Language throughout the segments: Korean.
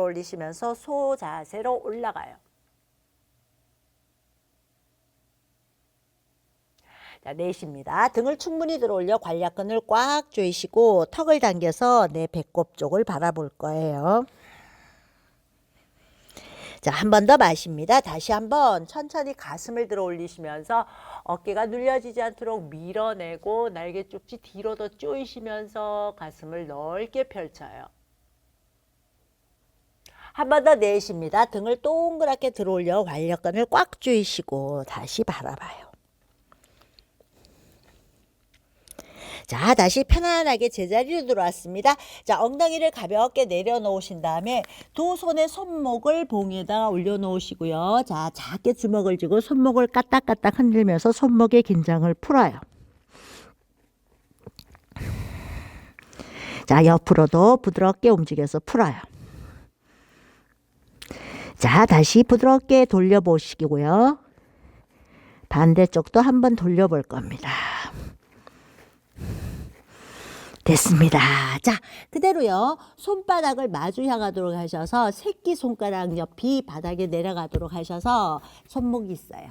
올리시면서 소 자세로 올라가요. 자, 넷입니다. 등을 충분히 들어올려 관략근을 꽉 조이시고 턱을 당겨서 내 배꼽 쪽을 바라볼 거예요. 자, 한 번 더 마십니다. 다시 한번 천천히 가슴을 들어 올리시면서 어깨가 눌려지지 않도록 밀어내고 날개 쪽지 뒤로 더 조이시면서 가슴을 넓게 펼쳐요. 한 번 더 내쉽니다. 등을 동그랗게 들어 올려 관략근을 꽉 조이시고 다시 바라봐요. 자, 다시 편안하게 제자리로 들어왔습니다. 자, 엉덩이를 가볍게 내려놓으신 다음에 두 손의 손목을 봉에다가 올려놓으시고요. 자, 작게 주먹을 쥐고 손목을 까딱까딱 흔들면서 손목의 긴장을 풀어요. 자, 옆으로도 부드럽게 움직여서 풀어요. 자, 다시 부드럽게 돌려보시고요. 반대쪽도 한번 돌려볼 겁니다. 됐습니다. 자, 그대로요. 손바닥을 마주 향하도록 하셔서 새끼 손가락 옆이 바닥에 내려가도록 하셔서 손목이 있어요.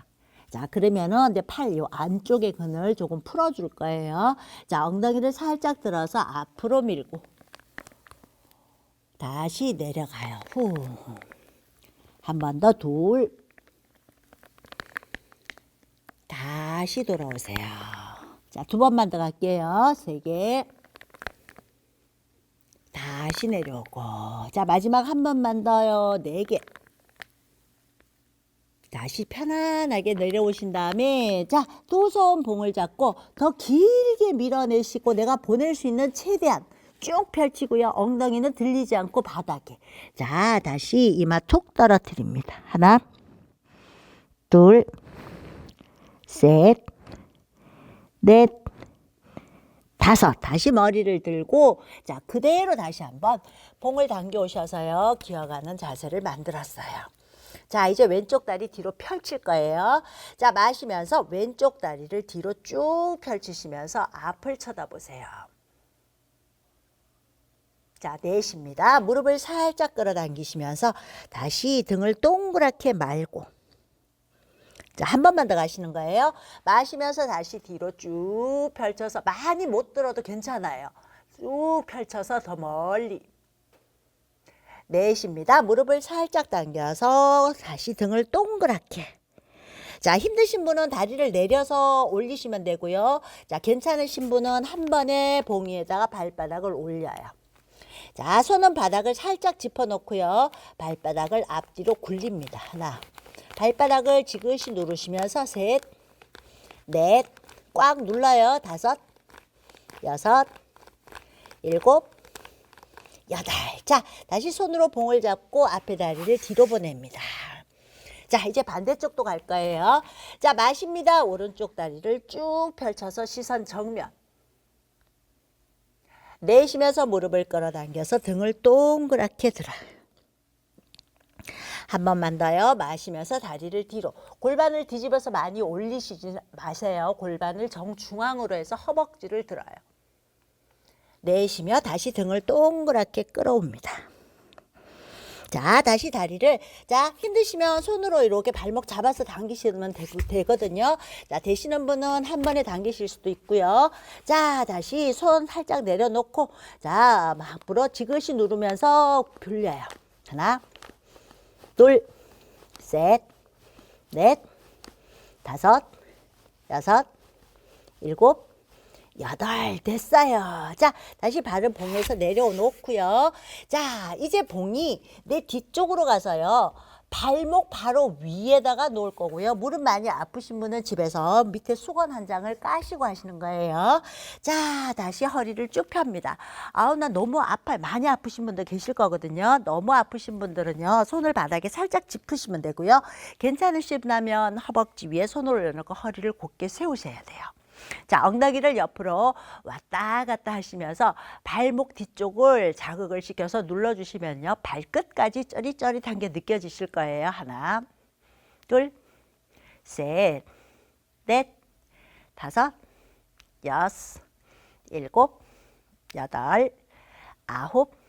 자, 그러면은 이제 팔 요 안쪽의 근을 조금 풀어줄 거예요. 자, 엉덩이를 살짝 들어서 앞으로 밀고 다시 내려가요. 후. 한 번더 둘. 다시 돌아오세요. 자, 두 번만 더 갈게요. 세 개. 다시 내려오고. 자, 마지막 한 번만 더요. 네 개. 다시 편안하게 내려오신 다음에 자, 두손 봉을 잡고 더 길게 밀어내시고 내가 보낼 수 있는 최대한 쭉 펼치고요. 엉덩이는 들리지 않고 바닥에. 자, 다시 이마 툭 떨어뜨립니다. 하나, 둘, 셋, 넷, 다섯. 다시 머리를 들고 자, 그대로 다시 한번 봉을 당겨 오셔서요. 기어가는 자세를 만들었어요. 자, 이제 왼쪽 다리 뒤로 펼칠 거예요. 자, 마시면서 왼쪽 다리를 뒤로 쭉 펼치시면서 앞을 쳐다보세요. 자, 내쉽니다. 무릎을 살짝 끌어당기시면서 다시 등을 동그랗게 말고 자, 한 번만 더 가시는 거예요. 마시면서 다시 뒤로 쭉 펼쳐서 많이 못 들어도 괜찮아요. 쭉 펼쳐서 더 멀리. 내쉽니다. 무릎을 살짝 당겨서 다시 등을 동그랗게. 자, 힘드신 분은 다리를 내려서 올리시면 되고요. 자, 괜찮으신 분은 한 번에 봉이에다가 발바닥을 올려요. 자, 손은 바닥을 살짝 짚어 놓고요. 발바닥을 앞뒤로 굴립니다. 하나. 발바닥을 지그시 누르시면서 셋, 넷, 꽉 눌러요. 다섯, 여섯, 일곱, 여덟. 자, 다시 손으로 봉을 잡고 앞에 다리를 뒤로 보냅니다. 자, 이제 반대쪽도 갈 거예요. 자, 마십니다. 오른쪽 다리를 쭉 펼쳐서 시선 정면. 내쉬면서 무릎을 끌어당겨서 등을 동그랗게 들어요. 한 번만 더요. 마시면서 다리를 뒤로. 골반을 뒤집어서 많이 올리시지 마세요. 골반을 정중앙으로 해서 허벅지를 들어요. 내쉬며 다시 등을 동그랗게 끌어옵니다. 자, 다시 다리를 자, 힘드시면 손으로 이렇게 발목 잡아서 당기시면 되, 거든요 자, 되시는 분은 한 번에 당기실 수도 있고요. 자, 다시 손 살짝 내려놓고 자, 막 불어 지그시 누르면서 불려요. 하나, 둘, 셋, 넷, 다섯, 여섯, 일곱, 여덟 됐어요. 자, 다시 발을 봉에서 내려놓고요. 자, 이제 봉이 내 뒤쪽으로 가서요. 발목 바로 위에다가 놓을 거고요. 무릎 많이 아프신 분은 집에서 밑에 수건 한 장을 까시고 하시는 거예요. 자, 다시 허리를 쭉 펴니다. 아우, 나 너무 아파요. 많이 아프신 분들 계실 거거든요. 너무 아프신 분들은요. 손을 바닥에 살짝 짚으시면 되고요. 괜찮으시다면 허벅지 위에 손을 올려놓고 허리를 곧게 세우셔야 돼요. 자, 엉덩이를 옆으로 왔다 갔다 하시면서 발목 뒤쪽을 자극을 시켜서 눌러주시면요. 발끝까지 쩌릿쩌릿한 게 느껴지실 거예요. 하나, 둘, 셋, 넷, 다섯, 여섯, 일곱, 여덟, 아홉,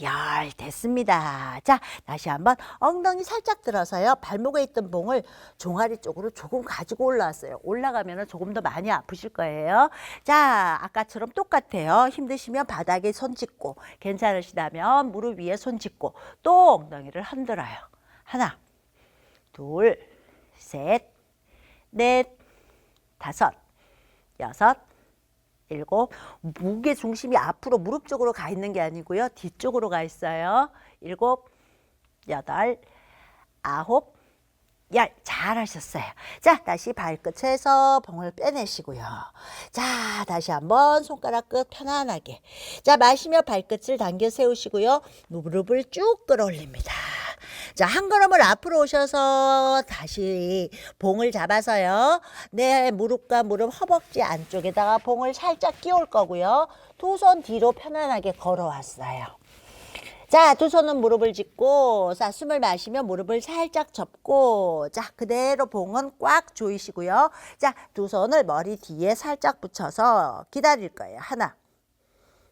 열 됐습니다. 자, 다시 한번 엉덩이 살짝 들어서요. 발목에 있던 봉을 종아리 쪽으로 조금 가지고 올라왔어요. 올라가면 조금 더 많이 아프실 거예요. 자, 아까처럼 똑같아요. 힘드시면 바닥에 손 짚고, 괜찮으시다면 무릎 위에 손 짚고, 또 엉덩이를 흔들어요. 하나, 둘, 셋, 넷, 다섯, 여섯, 일곱 무게 중심이 앞으로 무릎 쪽으로 가 있는 게 아니고요. 뒤쪽으로 가 있어요. 일곱 여덟 아홉 열 잘하셨어요 자 다시 발끝에서 봉을 빼내시고요 자 다시 한번 손가락 끝 편안하게 자 마시며 발끝을 당겨 세우시고요 무릎을 쭉 끌어올립니다 자, 한 걸음을 앞으로 오셔서 다시 봉을 잡아서요. 내 무릎과 무릎 허벅지 안쪽에다가 봉을 살짝 끼울 거고요. 두 손 뒤로 편안하게 걸어왔어요. 자, 두 손은 무릎을 짚고, 자, 숨을 마시며 무릎을 살짝 접고, 자, 그대로 봉은 꽉 조이시고요. 자, 두 손을 머리 뒤에 살짝 붙여서 기다릴 거예요. 하나,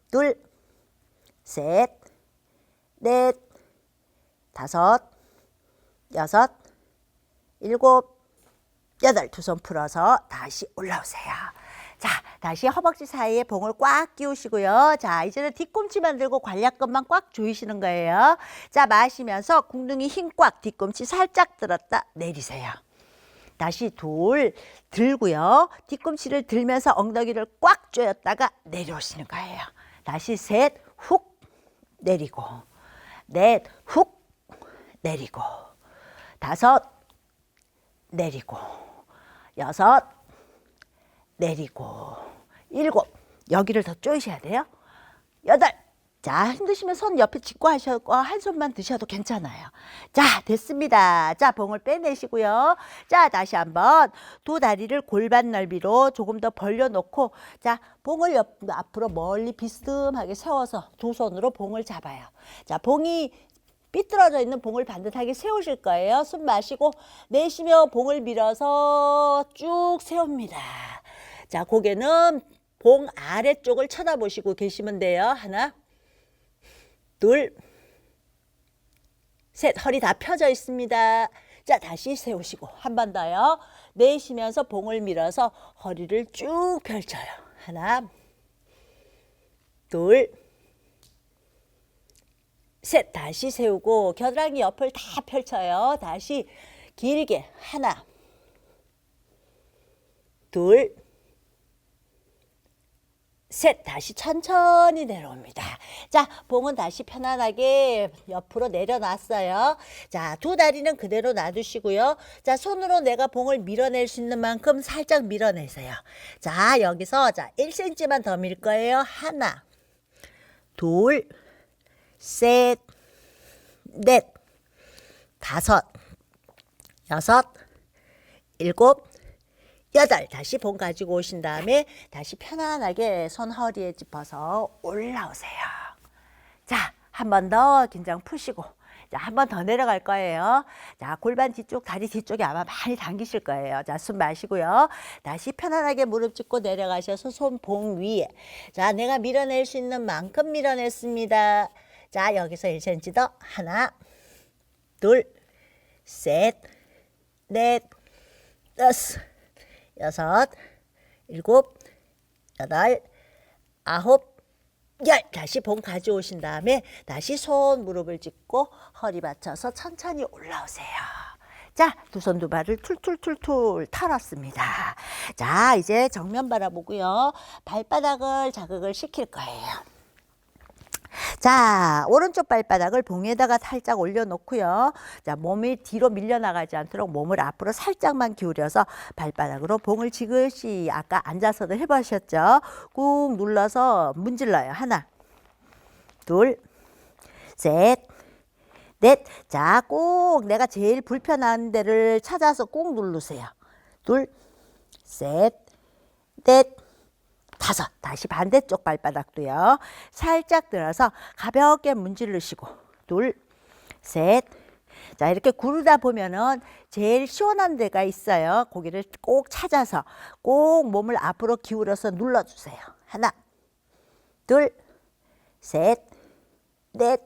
둘, 셋, 넷, 다섯, 여섯, 일곱, 여덟 두 손 풀어서 다시 올라오세요. 자, 다시 허벅지 사이에 봉을 꽉 끼우시고요. 자, 이제는 뒤꿈치 만 들고 관략근만 꽉 조이시는 거예요. 자, 마시면서 궁둥이 힘 꽉, 뒤꿈치 살짝 들었다 내리세요. 다시 둘 들고요. 뒤꿈치를 들면서 엉덩이를 꽉 조였다가 내려오시는 거예요. 다시 셋, 훅 내리고, 넷, 훅 내리고, 다섯 내리고, 여섯 내리고, 일곱 여기를 더 조이셔야 돼요. 여덟 자, 힘드시면 손 옆에 짚고 하셔고 한 손만 드셔도 괜찮아요. 자, 됐습니다. 자, 봉을 빼내시고요. 자, 다시 한번 두 다리를 골반 넓이로 조금 더 벌려놓고 자, 봉을 옆, 앞으로 멀리 비스듬하게 세워서 두 손으로 봉을 잡아요. 자, 봉이 삐뚤어져 있는 봉을 반듯하게 세우실 거예요. 숨 마시고 내쉬며 봉을 밀어서 쭉 세웁니다. 자, 고개는 봉 아래쪽을 쳐다보시고 계시면 돼요. 하나, 둘, 셋. 허리 다 펴져 있습니다. 자, 다시 세우시고 한 번 더요. 내쉬면서 봉을 밀어서 허리를 쭉 펼쳐요. 하나, 둘, 셋. 다시 세우고 겨드랑이 옆을 다 펼쳐요. 다시 길게 하나, 둘, 셋 다시 천천히 내려옵니다. 자, 봉은 다시 편안하게 옆으로 내려놨어요. 자, 두 다리는 그대로 놔두시고요. 자, 손으로 내가 봉을 밀어낼 수 있는 만큼 살짝 밀어내세요. 자, 여기서 자, 1cm만 더 밀 거예요. 하나, 둘, 셋, 넷, 다섯, 여섯, 일곱, 여덟 다시 봉 가지고 오신 다음에 다시 편안하게 손 허리에 짚어서 올라오세요. 자, 한 번 더 긴장 푸시고 자, 한 번 더 내려갈 거예요. 자, 골반 뒤쪽, 다리 뒤쪽에 아마 많이 당기실 거예요. 자, 숨 마시고요. 다시 편안하게 무릎 짚고 내려가셔서 손 봉 위에. 자, 내가 밀어낼 수 있는 만큼 밀어냈습니다. 자, 여기서 1cm 더. 하나, 둘, 셋, 넷, 다섯, 여섯, 일곱, 여덟, 아홉, 열. 다시 봉 가져오신 다음에 다시 손 무릎을 짚고 허리 받쳐서 천천히 올라오세요. 자, 두 손 두 발을 툴툴툴툴 털었습니다. 자, 이제 정면 바라보고요. 발바닥을 자극을 시킬 거예요. 자, 오른쪽 발바닥을 봉에다가 살짝 올려놓고요. 자, 몸이 뒤로 밀려나가지 않도록 몸을 앞으로 살짝만 기울여서 발바닥으로 봉을 지그시 아까 앉아서도 해보셨죠? 꾹 눌러서 문질러요. 하나, 둘, 셋, 넷. 자, 꼭 내가 제일 불편한 데를 찾아서 꼭 누르세요. 둘, 셋, 넷, 다섯. 다시 반대쪽 발바닥도요. 살짝 들어서 가볍게 문지르시고 둘, 셋. 자, 이렇게 구르다 보면은 제일 시원한 데가 있어요. 고기를 꼭 찾아서 꼭 몸을 앞으로 기울여서 눌러주세요. 하나, 둘, 셋, 넷,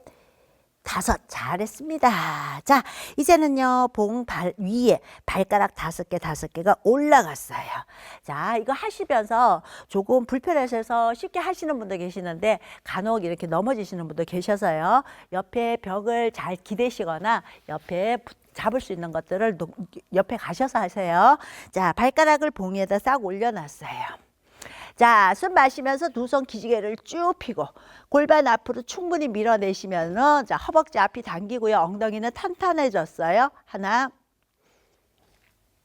다섯. 잘했습니다. 자, 이제는요, 봉 발 위에 발가락 다섯 개, 다섯 개가 올라갔어요. 자, 이거 하시면서 조금 불편하셔서 쉽게 하시는 분도 계시는데 간혹 이렇게 넘어지시는 분도 계셔서요. 옆에 벽을 잘 기대시거나 옆에 붙- 잡을 수 있는 것들을 놓- 옆에 가셔서 하세요. 자, 발가락을 봉 위에다 싹 올려놨어요. 자, 숨 마시면서 두 손 기지개를 쭉 펴고 골반 앞으로 충분히 밀어내시면은 자, 허벅지 앞이 당기고요. 엉덩이는 탄탄해졌어요. 하나,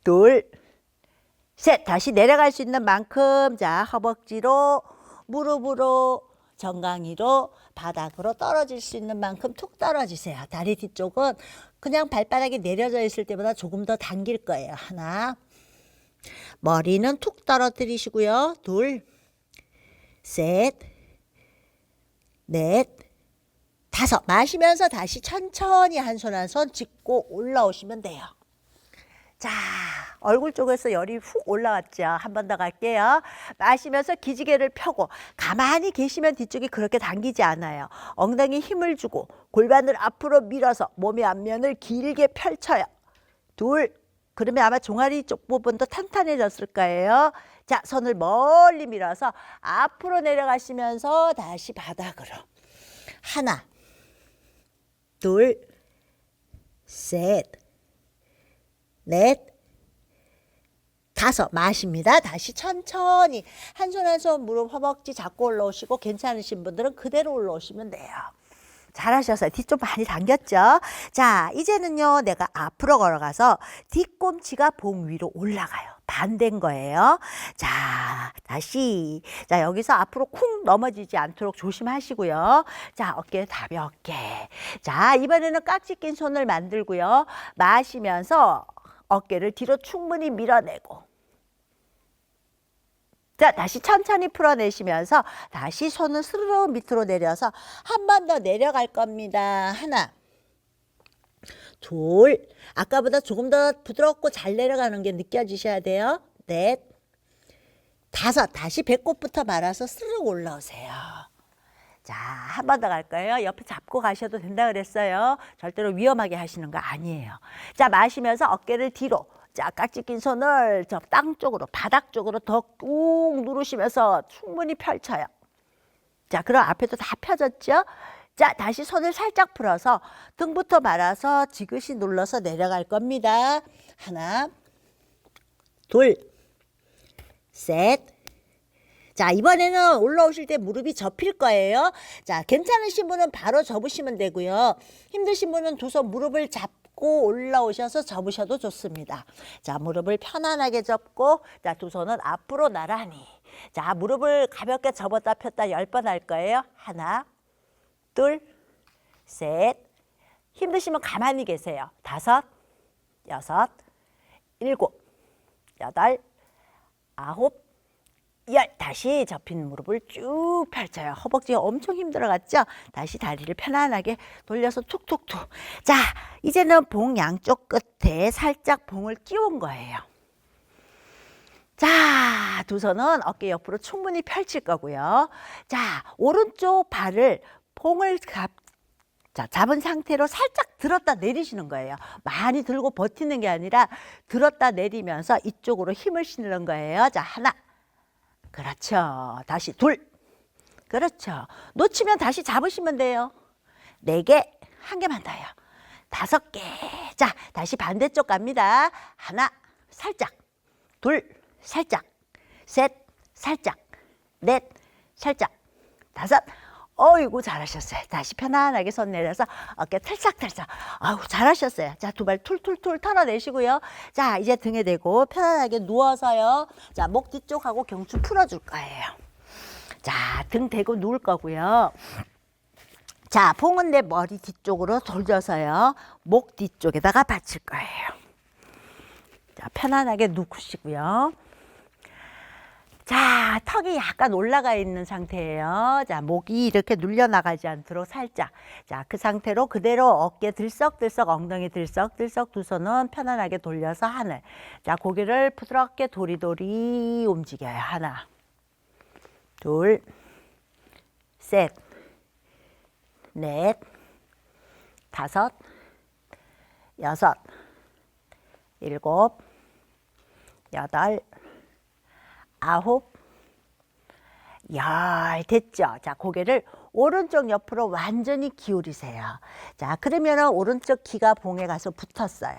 둘, 셋. 다시 내려갈 수 있는 만큼 자, 허벅지로 무릎으로 정강이로 바닥으로 떨어질 수 있는 만큼 툭 떨어지세요. 다리 뒤쪽은 그냥 발바닥이 내려져 있을 때보다 조금 더 당길 거예요. 하나, 머리는 툭 떨어뜨리시고요. 둘, 셋, 넷, 다섯. 마시면서 다시 천천히 한 손 한 손 짚고 올라오시면 돼요. 자, 얼굴 쪽에서 열이 훅 올라왔죠. 한 번 더 갈게요. 마시면서 기지개를 펴고 가만히 계시면 뒤쪽이 그렇게 당기지 않아요. 엉덩이 힘을 주고 골반을 앞으로 밀어서 몸의 앞면을 길게 펼쳐요. 둘, 그러면 아마 종아리 쪽 부분도 탄탄해졌을 거예요. 자, 손을 멀리 밀어서 앞으로 내려가시면서 다시 바닥으로. 하나, 둘, 셋, 넷, 다섯 마십니다. 다시 천천히 한 손 한 손 무릎 허벅지 잡고 올라오시고 괜찮으신 분들은 그대로 올라오시면 돼요. 잘하셨어요. 뒤쪽 많이 당겼죠? 자, 이제는요, 내가 앞으로 걸어가서 뒤꿈치가 봉 위로 올라가요. 반대인 거예요. 자, 다시. 자, 여기서 앞으로 쿵 넘어지지 않도록 조심하시고요. 자, 어깨 가볍게. 자, 이번에는 깍지 낀 손을 만들고요. 마시면서 어깨를 뒤로 충분히 밀어내고. 자, 다시 천천히 풀어내시면서 다시 손을 스르르 밑으로 내려서 한 번 더 내려갈 겁니다. 하나, 둘, 아까보다 조금 더 부드럽고 잘 내려가는 게 느껴지셔야 돼요. 넷, 다섯, 다시 배꼽부터 말아서 스르르 올라오세요. 자, 한 번 더갈 거예요. 옆에 잡고 가셔도 된다 그랬어요. 절대로 위험하게 하시는 거 아니에요. 자, 마시면서 어깨를 뒤로. 자, 깍지 낀 손을 저 땅 쪽으로, 바닥 쪽으로 더 꾹 누르시면서 충분히 펼쳐요. 자, 그럼 앞에도 다 펴졌죠? 자, 다시 손을 살짝 풀어서 등부터 말아서 지그시 눌러서 내려갈 겁니다. 하나, 둘, 셋, 자, 이번에는 올라오실 때 무릎이 접힐 거예요. 자, 괜찮으신 분은 바로 접으시면 되고요. 힘드신 분은 두 손 무릎을 잡고 올라오셔서 접으셔도 좋습니다. 자, 무릎을 편안하게 접고, 자, 두 손은 앞으로 나란히. 자, 무릎을 가볍게 접었다 폈다 열 번 할 거예요. 하나, 둘, 셋. 힘드시면 가만히 계세요. 다섯, 여섯, 일곱, 여덟, 아홉, 열 다시 접힌 무릎을 쭉 펼쳐요. 허벅지가 엄청 힘들어갔죠? 다시 다리를 편안하게 돌려서 툭툭툭. 자, 이제는 봉 양쪽 끝에 살짝 봉을 끼운 거예요. 자, 두 손은 어깨 옆으로 충분히 펼칠 거고요. 자, 오른쪽 발을 봉을 갑, 자, 잡은 상태로 살짝 들었다 내리시는 거예요. 많이 들고 버티는 게 아니라 들었다 내리면서 이쪽으로 힘을 실는 거예요. 자, 하나. 그렇죠. 다시 둘. 그렇죠. 놓치면 다시 잡으시면 돼요. 네 개, 한 개만 더요. 다섯 개. 자, 다시 반대쪽 갑니다. 하나, 살짝. 둘, 살짝. 셋, 살짝. 넷, 살짝. 다섯. 어이구 잘하셨어요. 다시 편안하게 손 내려서 어깨 탈싹탈싹. 아우 잘하셨어요. 자, 두 발 툴툴툴 털어내시고요. 자, 이제 등에 대고 편안하게 누워서요. 자, 목 뒤쪽하고 경추 풀어줄 거예요. 자, 등 대고 누울 거고요. 자, 봉은 내 머리 뒤쪽으로 돌려서요. 목 뒤쪽에다가 받칠 거예요. 자, 편안하게 누우시고요. 자, 턱이 약간 올라가 있는 상태예요. 자, 목이 이렇게 눌려 나가지 않도록 살짝. 자, 그 상태로 그대로 어깨 들썩들썩, 엉덩이 들썩들썩 두 손은 편안하게 돌려서 하늘. 자, 고개를 부드럽게 도리도리 움직여요. 하나, 둘, 셋, 넷, 다섯, 여섯, 일곱, 여덟, 아홉, 열 됐죠? 자, 고개를 오른쪽 옆으로 완전히 기울이세요. 자, 그러면은 오른쪽 귀가 봉에 가서 붙었어요.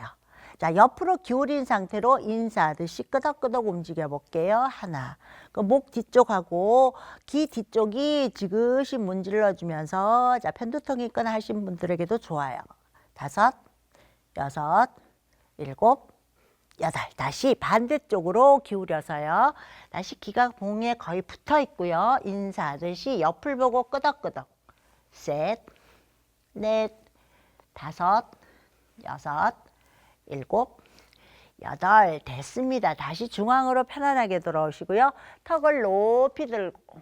자, 옆으로 기울인 상태로 인사하듯이 끄덕끄덕 움직여 볼게요. 하나. 그 목 뒤쪽하고 귀 뒤쪽이 지그시 문질러 주면서 자, 편두통이 있거나 하신 분들에게도 좋아요. 다섯, 여섯, 일곱, 여덟. 다시 반대쪽으로 기울여서요. 다시 귀가 봉에 거의 붙어 있고요. 인사하듯이 옆을 보고 끄덕끄덕. 셋, 넷, 다섯, 여섯, 일곱, 여덟. 됐습니다. 다시 중앙으로 편안하게 돌아오시고요. 턱을 높이 들고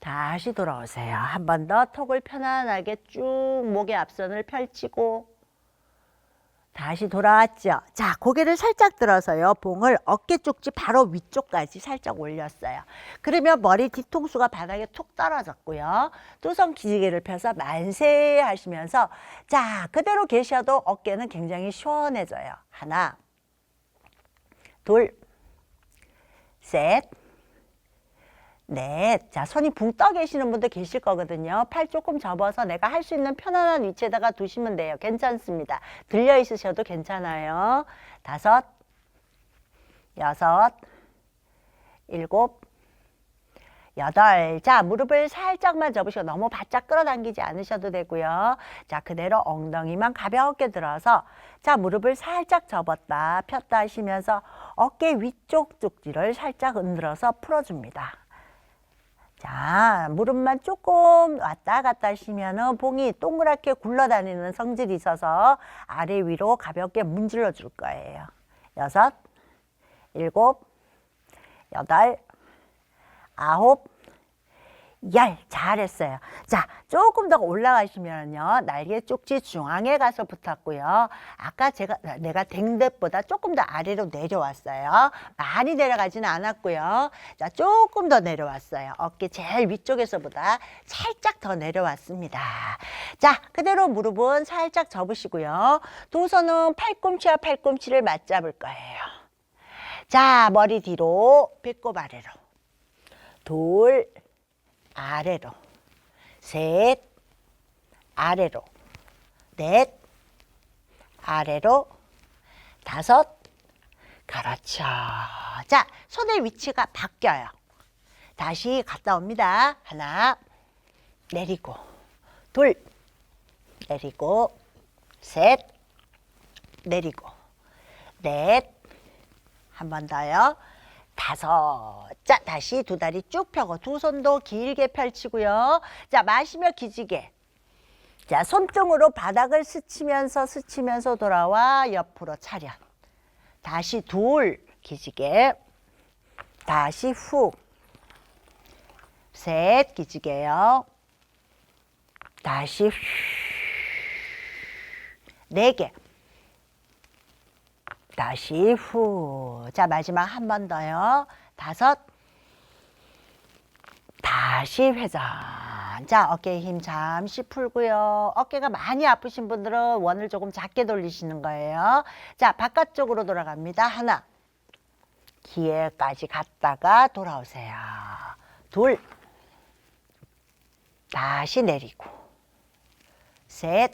다시 돌아오세요. 한 번 더 턱을 편안하게 쭉 목의 앞선을 펼치고 다시 돌아왔죠. 자, 고개를 살짝 들어서요. 봉을 어깨 쪽지 바로 위쪽까지 살짝 올렸어요. 그러면 머리 뒤통수가 바닥에 툭 떨어졌고요. 두 손 기지개를 펴서 만세 하시면서 자, 그대로 계셔도 어깨는 굉장히 시원해져요. 하나, 둘, 셋, 넷. 자, 손이 붕 떠 계시는 분도 계실 거거든요. 팔 조금 접어서 내가 할 수 있는 편안한 위치에다가 두시면 돼요. 괜찮습니다. 들려 있으셔도 괜찮아요. 다섯, 여섯, 일곱, 여덟. 자, 무릎을 살짝만 접으시고 너무 바짝 끌어당기지 않으셔도 되고요. 자, 그대로 엉덩이만 가볍게 들어서 자, 무릎을 살짝 접었다 폈다 하시면서 어깨 위쪽 쪽지를 살짝 흔들어서 풀어줍니다. 자, 무릎만 조금 왔다 갔다 하시면은 봉이 동그랗게 굴러다니는 성질이 있어서 아래 위로 가볍게 문질러 줄 거예요. 여섯, 일곱, 여덟, 아홉, 열. 잘했어요. 자, 조금 더 올라가시면요. 날개 쪽지 중앙에 가서 붙었고요. 아까 제가, 내가 된 것보다 조금 더 아래로 내려왔어요. 많이 내려가지는 않았고요. 자, 조금 더 내려왔어요. 어깨 제일 위쪽에서보다 살짝 더 내려왔습니다. 자, 그대로 무릎은 살짝 접으시고요. 두 손은 팔꿈치와 팔꿈치를 맞잡을 거예요. 자, 머리 뒤로, 배꼽 아래로. 둘, 아래로. 셋, 아래로. 넷, 아래로. 다섯, 그렇죠. 자, 손의 위치가 바뀌어요. 다시 갔다 옵니다. 하나, 내리고. 둘, 내리고. 셋, 내리고. 넷, 한 번 더요. 다섯. 자, 다시 두 다리 쭉 펴고 두 손도 길게 펼치고요. 자, 마시며 기지개. 자, 손등으로 바닥을 스치면서 스치면서 돌아와 옆으로 차렷. 다시 둘 기지개. 다시 후. 셋 기지개요. 다시 후. 네 개. 다시 후. 자, 마지막 한 번 더요. 다섯. 다시 회전. 자, 어깨 힘 잠시 풀고요. 어깨가 많이 아프신 분들은 원을 조금 작게 돌리시는 거예요. 자, 바깥쪽으로 돌아갑니다. 하나. 기회까지 갔다가 돌아오세요. 둘. 다시 내리고. 셋.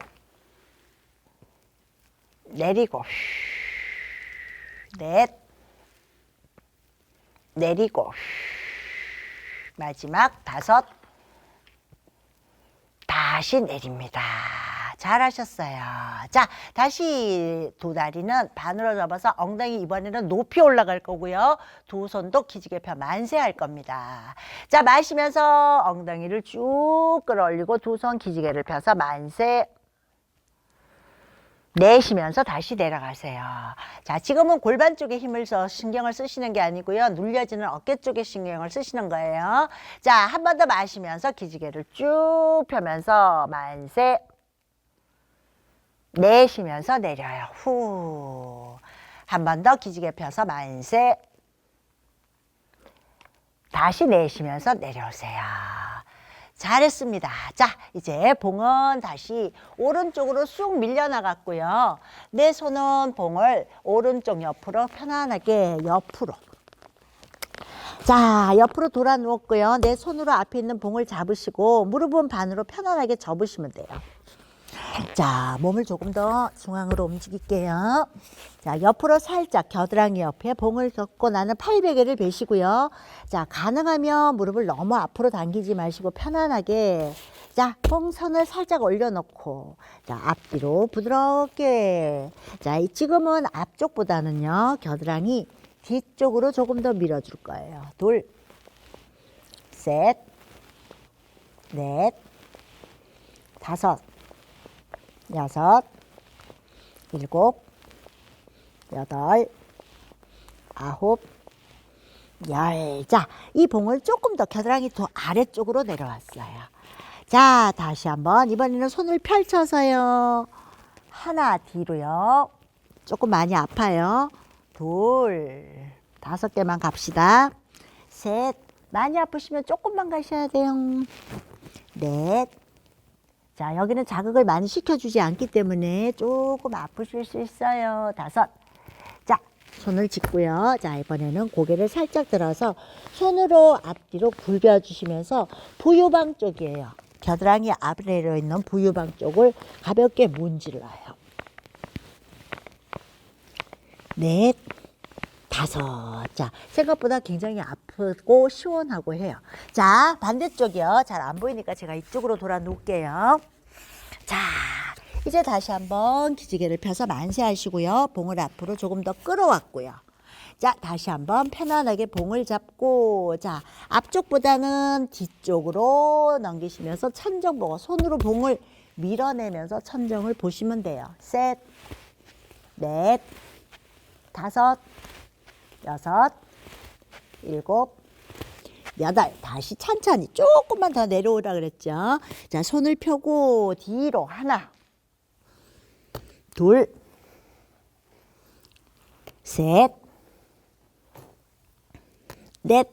내리고. 넷. 내리고. 마지막 다섯. 다시 내립니다. 잘하셨어요. 자, 다시 두 다리는 반으로 접어서 엉덩이 이번에는 높이 올라갈 거고요. 두 손도 기지개 펴 만세할 겁니다. 자, 마시면서 엉덩이를 쭉 끌어올리고 두 손 기지개를 펴서 만세. 내쉬면서 다시 내려가세요. 자, 지금은 골반 쪽에 힘을 써 신경을 쓰시는 게 아니고요. 눌려지는 어깨 쪽에 신경을 쓰시는 거예요. 자, 한 번 더 마시면서 기지개를 쭉 펴면서 만세. 내쉬면서 내려요. 후. 한 번 더 기지개 펴서 만세. 다시 내쉬면서 내려오세요. 잘했습니다. 자, 이제 봉은 다시 오른쪽으로 쑥 밀려나갔고요. 내 손은 봉을 오른쪽 옆으로 편안하게 옆으로. 자, 옆으로 돌아 누웠고요. 내 손으로 앞에 있는 봉을 잡으시고 무릎은 반으로 편안하게 접으시면 돼요. 자, 몸을 조금 더 중앙으로 움직일게요. 자, 옆으로 살짝 겨드랑이 옆에 봉을 걷고 나는 팔베개를 베시고요. 자, 가능하면 무릎을 너무 앞으로 당기지 마시고 편안하게 자, 봉선을 살짝 올려놓고 자, 앞뒤로 부드럽게 자, 이 지금은 앞쪽보다는요. 겨드랑이 뒤쪽으로 조금 더 밀어줄 거예요. 둘, 셋, 넷, 다섯, 여섯, 일곱, 여덟, 아홉, 열. 자, 이 봉을 조금 더 겨드랑이 더 아래쪽으로 내려왔어요. 자, 다시 한번 이번에는 손을 펼쳐서요. 하나 뒤로요. 조금 많이 아파요. 둘, 다섯 개만 갑시다. 셋, 많이 아프시면 조금만 가셔야 돼요. 넷, 자, 여기는 자극을 많이 시켜주지 않기 때문에 조금 아프실 수 있어요. 다섯. 자, 손을 짚고요. 자, 이번에는 고개를 살짝 들어서 손으로 앞뒤로 굴려주시면서 부유방 쪽이에요. 겨드랑이 아래로 있는 부유방 쪽을 가볍게 문질러요. 넷, 다섯. 자, 생각보다 굉장히 아프고 시원하고 해요. 자, 반대쪽이요. 잘 안 보이니까 제가 이쪽으로 돌아 놓을게요. 자, 이제 다시 한번 기지개를 펴서 만세하시고요. 봉을 앞으로 조금 더 끌어왔고요. 자, 다시 한번 편안하게 봉을 잡고, 자, 앞쪽보다는 뒤쪽으로 넘기시면서 천정 보고 손으로 봉을 밀어내면서 천정을 보시면 돼요. 셋, 넷, 다섯, 여섯, 일곱, 여덟. 다시 천천히 조금만 더 내려오라 그랬죠. 자, 손을 펴고 뒤로 하나, 둘, 셋, 넷,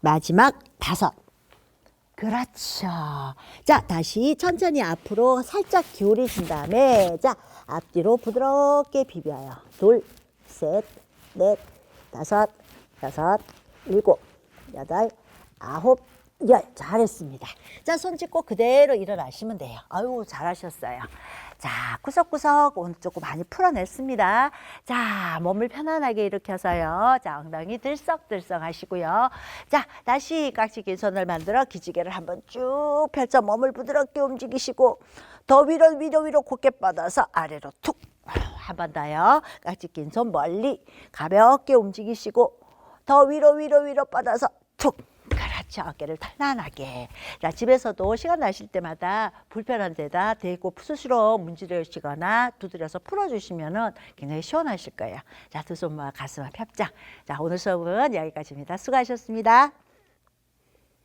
마지막 다섯. 그렇죠. 자, 다시 천천히 앞으로 살짝 기울이신 다음에, 자, 앞뒤로 부드럽게 비벼요. 둘, 셋, 넷, 다섯, 여섯, 일곱, 여덟, 아홉, 열. 잘했습니다. 자, 손 짚고 그대로 일어나시면 돼요. 아유, 잘하셨어요. 자, 구석구석 오른쪽 고 많이 풀어냈습니다. 자, 몸을 편안하게 일으켜서요. 자, 엉덩이 들썩들썩 하시고요. 자, 다시 깍지기 손을 만들어 기지개를 한번 쭉 펼쳐 몸을 부드럽게 움직이시고 더 위로 위로 위로 곧게 뻗어서 아래로 툭. 한번 더요. 깍지 낀손 멀리 가볍게 움직이시고 더 위로 위로 위로 뻗어서 툭. 그렇죠. 어깨를 편안하게. 자, 집에서도 시간 나실 때마다 불편한 데다 대고 스스로 문지르시거나 두드려서 풀어주시면은 굉장히 시원하실 거예요. 자, 두 손 모아 가슴 앞 협장. 자, 오늘 수업은 여기까지입니다. 수고하셨습니다.